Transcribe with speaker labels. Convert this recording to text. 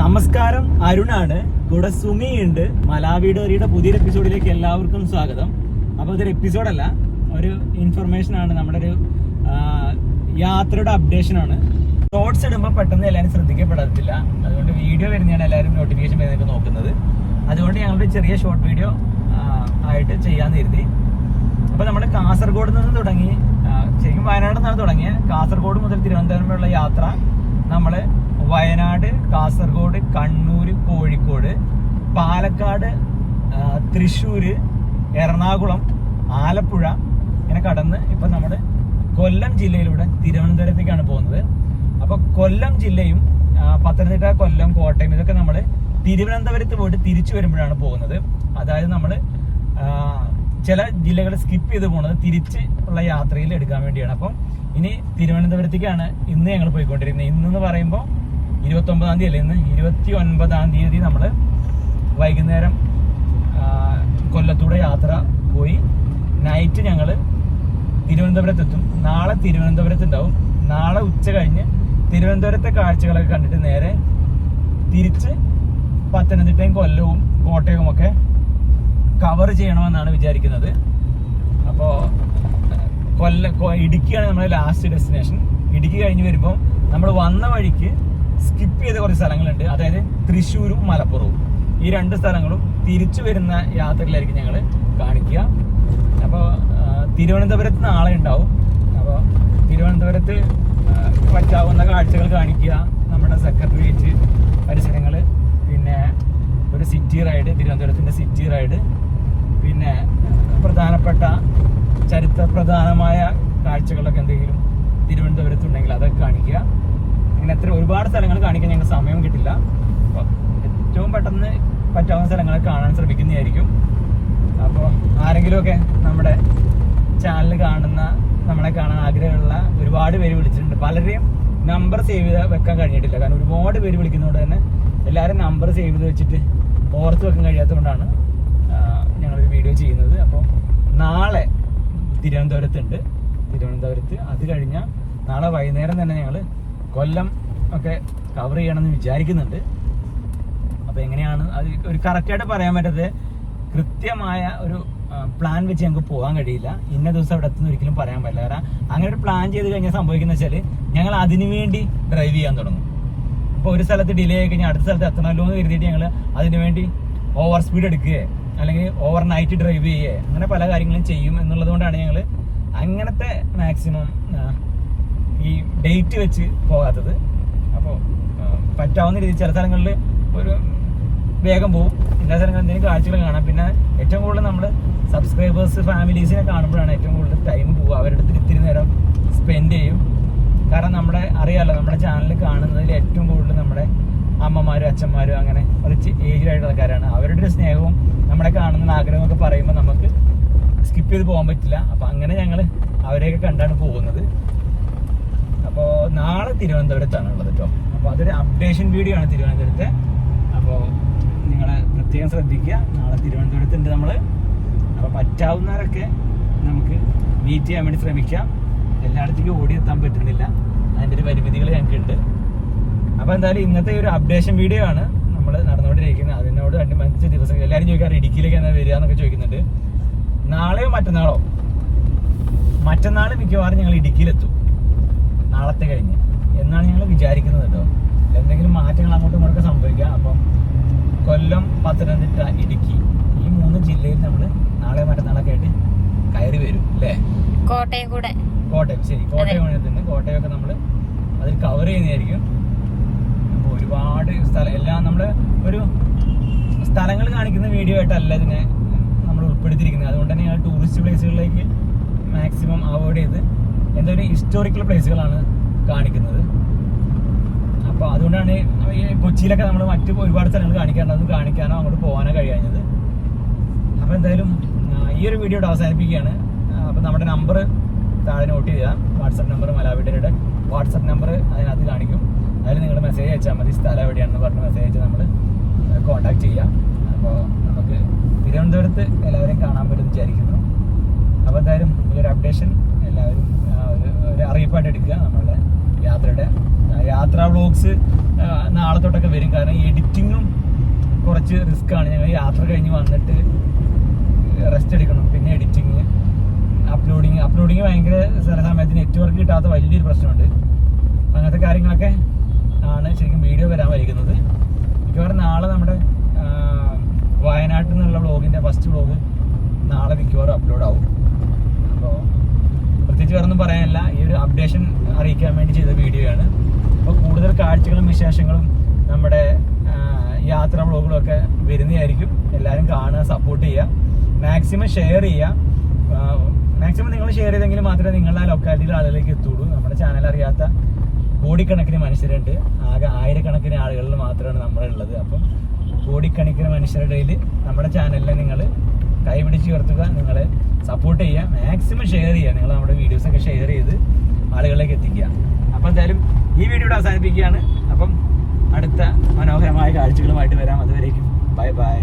Speaker 1: നമസ്കാരം. അരുണാണ്. കൂടെ സുമിയുണ്ട്. മലാവിഡോറിയുടെ പുതിയൊരു എപ്പിസോഡിലേക്ക് എല്ലാവർക്കും സ്വാഗതം. അപ്പോൾ ഇതൊരു എപ്പിസോഡല്ല ഒരു ഇൻഫർമേഷൻ ആണ്. നമ്മുടെ ഒരു യാത്രയുടെ അപ്ഡേഷൻ ആണ്. ഷോർട്സ് ഇടുമ്പോൾ പെട്ടെന്ന് എല്ലാവരും ശ്രദ്ധിക്കപ്പെടത്തില്ല അതുകൊണ്ട് വീഡിയോ വരുന്നതാണ് എല്ലാവരും നോട്ടിഫിക്കേഷൻ വരുന്നൊക്കെ നോക്കുന്നത്. അതുകൊണ്ട് ഞങ്ങളുടെ ചെറിയ ഷോർട്ട് വീഡിയോ ആയിട്ട് ചെയ്യാൻ കരുതി. അപ്പൊ നമ്മൾ കാസർഗോഡ് നിന്ന് തുടങ്ങി ശരിക്കും വയനാട് നിന്നാണ് തുടങ്ങിയത്. കാസർഗോഡ് മുതൽ തിരുവനന്തപുരം വരെയുള്ള യാത്ര നമ്മൾ വയനാട് കാസർഗോഡ് കണ്ണൂർ കോഴിക്കോട് പാലക്കാട് തൃശ്ശൂർ എറണാകുളം ആലപ്പുഴ. ഇങ്ങനെ കടന്ന് ഇപ്പം നമ്മൾ കൊല്ലം ജില്ലയിലൂടെ തിരുവനന്തപുരത്തേക്കാണ് പോകുന്നത്. അപ്പോൾ കൊല്ലം ജില്ലയും പത്തനംതിട്ട കൊല്ലം കോട്ടയം ഇതൊക്കെ നമ്മൾ തിരുവനന്തപുരത്ത് പോയിട്ട് തിരിച്ചു വരുമ്പോഴാണ് പോകുന്നത്. അതായത് നമ്മൾ ചില ജില്ലകൾ സ്കിപ്പ് ചെയ്ത് പോകുന്നത് തിരിച്ച് ഉള്ള യാത്രയിൽ എടുക്കാൻ വേണ്ടിയാണ്. അപ്പം ഇനി തിരുവനന്തപുരത്തേക്കാണ് ഇന്ന് ഞങ്ങൾ പോയിക്കൊണ്ടിരിക്കുന്നത്. ഇന്നെന്ന് പറയുമ്പോൾ ഇരുപത്തി ഒമ്പതാം തീയതി അല്ലേ ഇന്ന്? ഇരുപത്തി ഒൻപതാം തീയതി നമ്മൾ വൈകുന്നേരം കൊല്ലത്തൂടെ യാത്ര പോയി. നൈറ്റ് ഞങ്ങൾ തിരുവനന്തപുരത്തെത്തും. നാളെ തിരുവനന്തപുരത്ത് ഉണ്ടാവും നാളെ ഉച്ച കഴിഞ്ഞ് തിരുവനന്തപുരത്തെ കാഴ്ചകളൊക്കെ കണ്ടിട്ട് നേരെ തിരിച്ച് പത്തനംതിട്ടയും കൊല്ലവും കോട്ടയവും ഒക്കെ കവർ ചെയ്യണമെന്നാണ് വിചാരിക്കുന്നത്. അപ്പോൾ കൊല്ല ഇടുക്കിയാണ് നമ്മുടെ ലാസ്റ്റ് ഡെസ്റ്റിനേഷൻ ഇടുക്കി കഴിഞ്ഞ് വരുമ്പോൾ നമ്മൾ വന്ന വഴിക്ക് സ്കിപ്പ് ചെയ്ത കുറച്ച് സ്ഥലങ്ങളുണ്ട്. അതായത് തൃശ്ശൂരും മലപ്പുറവും. ഈ രണ്ട് സ്ഥലങ്ങളും തിരിച്ചു വരുന്ന യാത്രയിലായിരിക്കും ഞങ്ങൾ കാണിക്കുക. അപ്പോൾ തിരുവനന്തപുരത്ത് നാളെ ഉണ്ടാവും. അപ്പോൾ തിരുവനന്തപുരത്ത് പറ്റാവുന്ന കാഴ്ചകൾ കാണിക്കുക. നമ്മുടെ സെക്രട്ടേറിയറ്റ് പരിസരങ്ങൾ പിന്നെ ഒരു സിറ്റി റൈഡ് തിരുവനന്തപുരത്തിന്റെ സിറ്റി റൈഡ്. പിന്നെ പ്രധാനപ്പെട്ട ചരിത്ര പ്രധാനമായ കാഴ്ചകളൊക്കെ എന്തെങ്കിലും തിരുവനന്തപുരത്തുണ്ടെങ്കിൽ അതൊക്കെ കാണിക്കുക. അങ്ങനെ എത്ര ഒരുപാട് സ്ഥലങ്ങൾ കാണിക്കാൻ ഞങ്ങൾക്ക് സമയം കിട്ടില്ല. അപ്പോൾ ഏറ്റവും പെട്ടെന്ന് പറ്റാവുന്ന സ്ഥലങ്ങൾ കാണാൻ ശ്രമിക്കുന്നതായിരിക്കും. അപ്പോൾ ആരെങ്കിലുമൊക്കെ നമ്മുടെ ചാനൽ കാണുന്ന നമ്മളെ കാണാൻ ആഗ്രഹമുള്ള ഒരുപാട് പേര് വിളിച്ചിട്ടുണ്ട്. പലരെയും നമ്പർ സേവ് ചെയ്ത് വെക്കാൻ കഴിഞ്ഞിട്ടില്ല. കാരണം ഒരുപാട് പേര് വിളിക്കുന്നതുകൊണ്ട് തന്നെ എല്ലാവരും നമ്പർ സേവ് ചെയ്ത് വെച്ചിട്ട് ഓർത്ത് വെക്കാൻ കഴിയാത്തതുകൊണ്ടാണ് ഞങ്ങളൊരു വീഡിയോ ചെയ്യുന്നത്. അപ്പോൾ നാളെ തിരുവനന്തപുരത്തുണ്ട്. തിരുവനന്തപുരത്ത് അത് കഴിഞ്ഞാൽ നാളെ വൈകുന്നേരം തന്നെ ഞങ്ങൾ കൊല്ലം ഒക്കെ കവർ ചെയ്യണമെന്ന് വിചാരിക്കുന്നുണ്ട്. അപ്പോൾ എങ്ങനെയാണ് അത് ഒരു കറക്റ്റായിട്ട് പറയാൻ പറ്റത് കൃത്യമായ ഒരു പ്ലാൻ വെച്ച് ഞങ്ങൾക്ക് പോകാൻ കഴിയില്ല. ഇന്ന ദിവസം അവിടെ എത്തുന്ന ഒരിക്കലും പറയാൻ പറ്റില്ല. കാരണം അങ്ങനെ ഒരു പ്ലാൻ ചെയ്ത് കഴിഞ്ഞാൽ സംഭവിക്കുന്ന വെച്ചാൽ ഞങ്ങൾ അതിനു വേണ്ടി ഡ്രൈവ് ചെയ്യാൻ തുടങ്ങും. ഇപ്പോൾ ഒരു സ്ഥലത്ത് ഡിലേ ആയി കഴിഞ്ഞാൽ അടുത്ത സ്ഥലത്ത് എത്തണമല്ലോ എന്ന് കരുതിയിട്ട് ഞങ്ങൾ അതിനു വേണ്ടി ഓവർ സ്പീഡ് എടുക്കുകയെ. അല്ലെങ്കിൽ ഓവർ നൈറ്റ് ഡ്രൈവ് ചെയ്യുകയെ. അങ്ങനെ പല കാര്യങ്ങളും ചെയ്യും എന്നുള്ളത് കൊണ്ടാണ് ഞങ്ങൾ അങ്ങനത്തെ മാക്സിമം ഈ ഡേറ്റ് വെച്ച് പോകാത്തത്. അപ്പോൾ പറ്റാവുന്ന രീതിയിൽ ചില സ്ഥലങ്ങളിൽ ഒരു വേഗം പോകും എല്ലാ സ്ഥലങ്ങളിൽ എന്തെങ്കിലും കാഴ്ചകൾ കാണാം. പിന്നെ ഏറ്റവും കൂടുതൽ നമ്മൾ സബ്സ്ക്രൈബേഴ്സ് ഫാമിലീസിനെ കാണുമ്പോഴാണ് ഏറ്റവും കൂടുതൽ ടൈം പോവുക. അവരുടെ അടുത്ത് ഇത്തിരി നേരം സ്പെൻഡ് ചെയ്യും. കാരണം നമ്മുടെ അറിയാമല്ലോ നമ്മുടെ ചാനൽ കാണുന്നതിൽ ഏറ്റവും കൂടുതൽ നമ്മുടെ അമ്മമാരും അച്ഛന്മാരും അങ്ങനെ കുറച്ച് ഏജ് ആയിട്ടുള്ള ആൾക്കാരാണ്. അവരുടെ ഒരു സ്നേഹവും നമ്മുടെ കാണുന്ന ആഗ്രഹമൊക്കെ പറയുമ്പോൾ നമുക്ക് സ്കിപ്പ് ചെയ്ത് പോകാൻ പറ്റില്ല. അപ്പം അങ്ങനെ ഞങ്ങൾ അവരെയൊക്കെ കണ്ടാണ് പോകുന്നത്. അപ്പോൾ നാളെ തിരുവനന്തപുരത്താണ് ഉള്ളത് കേട്ടോ അപ്പോൾ അതൊരു അപ്ഡേഷൻ വീഡിയോ ആണ് തിരുവനന്തപുരത്തെ. അപ്പോൾ നിങ്ങൾ പ്രത്യേകം ശ്രദ്ധിക്കുക. നാളെ തിരുവനന്തപുരത്തുണ്ട് നമ്മൾ അപ്പോൾ പറ്റാവുന്നവരൊക്കെ നമുക്ക് മീറ്റ് ചെയ്യാൻ വേണ്ടി ശ്രമിക്കാം. എല്ലായിടത്തേക്കും ഓടിയെത്താൻ പറ്റുന്നില്ല. അതിന്റെ ഒരു പരിമിതികൾ ഞങ്ങൾക്കുണ്ട്. അപ്പോൾ എന്തായാലും ഇന്നത്തെ ഒരു അപ്ഡേഷൻ വീഡിയോ ആണ് നമ്മൾ നടന്നുകൊണ്ടിരിക്കുന്നത്. അതിനോട് അനുബന്ധിച്ച ദിവസം എല്ലാവരും ചോദിക്കാറ് ഇടുക്കിയിലേക്ക് എന്നാൽ വരിക എന്നൊക്കെ ചോദിക്കുന്നുണ്ട്. നാളെയോ മറ്റന്നാളോ? മറ്റന്നാൾ മിക്കവാറും ഞങ്ങൾ ഇടുക്കിയിലെത്തും. നാളത്തെ കഴിഞ്ഞ്. എന്നാണ് ഞങ്ങൾ വിചാരിക്കുന്നത് കേട്ടോ. എന്തെങ്കിലും മാറ്റങ്ങൾ അങ്ങോട്ടും ഇങ്ങോട്ടൊക്കെ സംഭവിക്കുക അപ്പം കൊല്ലം പത്തനംതിട്ട ഇടുക്കി ഈ മൂന്ന് ജില്ലയിൽ നമ്മൾ നാളെ മറ്റന്നാളൊക്കെ ആയിട്ട് കയറി വരും അല്ലേ?
Speaker 2: കോട്ടയം കൂടെ.
Speaker 1: കോട്ടയം ശരി. കോട്ടയം തന്നെ കോട്ടയമൊക്കെ നമ്മൾ അതിൽ കവർ ചെയ്യുന്നതായിരിക്കും. അപ്പോൾ ഒരുപാട് സ്ഥലം എല്ലാം നമ്മൾ ഒരു സ്ഥലങ്ങൾ കാണിക്കുന്ന വീഡിയോ ആയിട്ടല്ല ഇതിനെ നമ്മൾ ഉൾപ്പെടുത്തിയിരിക്കുന്നത്. അതുകൊണ്ട് തന്നെ ഞങ്ങൾ ടൂറിസ്റ്റ് പ്ലേസുകളിലേക്ക് മാക്സിമം അവോയ്ഡ് ചെയ്ത് എന്തൊരു ഹിസ്റ്റോറിക്കൽ പ്ലേസുകളാണ് കാണിക്കുന്നത്. അപ്പോൾ അതുകൊണ്ടാണ് ഈ കൊച്ചിയിലൊക്കെ നമ്മൾ മറ്റു ഒരുപാട് സ്ഥലങ്ങൾ കാണിക്കാറുണ്ട്. അതൊന്നും കാണിക്കാനോ അങ്ങോട്ട് പോകാനോ കഴിയാഞ്ഞത്. അപ്പോൾ എന്തായാലും ഈ ഒരു വീഡിയോ അവസാനിപ്പിക്കുകയാണ്. അപ്പോൾ നമ്മുടെ നമ്പർ താഴെ നോട്ട് ചെയ്യുക. വാട്സപ്പ് നമ്പർ മലാവിഡരുടെ വാട്സപ്പ് നമ്പർ അതിനകത്ത് കാണിക്കും. അതിൽ നിങ്ങൾ മെസ്സേജ് അയച്ചാൽ മതി. സ്ഥലം എവിടെയാണെന്ന് പറഞ്ഞ് മെസ്സേജ് അയച്ച് നമ്മൾ കോൺടാക്ട് ചെയ്യാം അപ്പോൾ നമുക്ക് തിരുവനന്തപുരത്ത് എല്ലാവരെയും കാണാൻ പറ്റുമെന്ന് വിചാരിക്കുന്നു. അപ്പോൾ എന്തായാലും ഒരു അപ്ഡേഷൻ എല്ലാവരും ഒരു അറിയിപ്പായിട്ട് എടുക്കുക നമ്മളുടെ യാത്രയുടെ. യാത്രാ വ്ളോഗ്സ് നാളെ തൊട്ടൊക്കെ വരും. കാരണം എഡിറ്റിങ്ങും കുറച്ച് റിസ്ക് ആണ്. ഞങ്ങൾ യാത്ര കഴിഞ്ഞ് വന്നിട്ട് റെസ്റ്റ് എടുക്കണം. പിന്നെ എഡിറ്റിങ് അപ്ലോഡിങ് അപ്ലോഡിങ് ഭയങ്കര ചില സമയത്ത് നെറ്റ്വർക്ക് കിട്ടാത്ത വലിയൊരു പ്രശ്നമുണ്ട്. അങ്ങനത്തെ കാര്യങ്ങളൊക്കെ ആണ് ശരിക്കും വീഡിയോ വരാൻ വരിക്കുന്നത് മിക്കവാറും നാളെ നമ്മുടെ വയനാട്ടിൽ നിന്നുള്ള വ്ളോഗിന്റെ ഫസ്റ്റ് വ്ളോഗ് നാളെ മിക്കവാറും അപ്ലോഡ് ആവും. അപ്പോൾ പ്രത്യേകിച്ച് വേറെ ഒന്നും പറയാനില്ല. ഈ ഒരു അപ്ഡേഷൻ അറിയിക്കാൻ വേണ്ടി ചെയ്ത വീഡിയോ ആണ്. അപ്പോൾ കൂടുതൽ കാഴ്ചകളും വിശേഷങ്ങളും നമ്മുടെ യാത്ര വ്ളോഗുകളും ഒക്കെ വരുന്നതായിരിക്കും. എല്ലാവരും കാണുക സപ്പോർട്ട് ചെയ്യുക. മാക്സിമം ഷെയർ ചെയ്യുക. മാക്സിമം നിങ്ങൾ ഷെയർ ചെയ്തെങ്കിൽ മാത്രമേ നിങ്ങളുടെ ലൊക്കാലിറ്റിയിലെ ആളുകളിലേക്ക് എത്തുള്ളൂ. നമ്മുടെ ചാനൽ അറിയാത്ത കോടിക്കണക്കിന് മനുഷ്യരുണ്ട്. ആകെ ആയിരക്കണക്കിന് ആളുകളിൽ മാത്രമാണ് നമ്മളുള്ളത്. അപ്പം കോടിക്കണക്കിന് മനുഷ്യരുടെ ഇടയിൽ നമ്മുടെ ചാനലിനെ നിങ്ങൾ കൈപിടിച്ച് ഉയർത്തുക. നിങ്ങൾ സപ്പോർട്ട് ചെയ്യുക. മാക്സിമം ഷെയർ ചെയ്യുക. നിങ്ങൾ നമ്മുടെ വീഡിയോസൊക്കെ ഷെയർ ചെയ്ത് ആളുകളിലേക്ക് എത്തിക്കുക. അപ്പം എന്തായാലും ഈ വീഡിയോ ഇവിടെ അവസാനിപ്പിക്കുകയാണ്. അപ്പം അടുത്ത മനോഹരമായ കാഴ്ചകളുമായിട്ട് വരാം. അതുവരേക്കും. Bye bye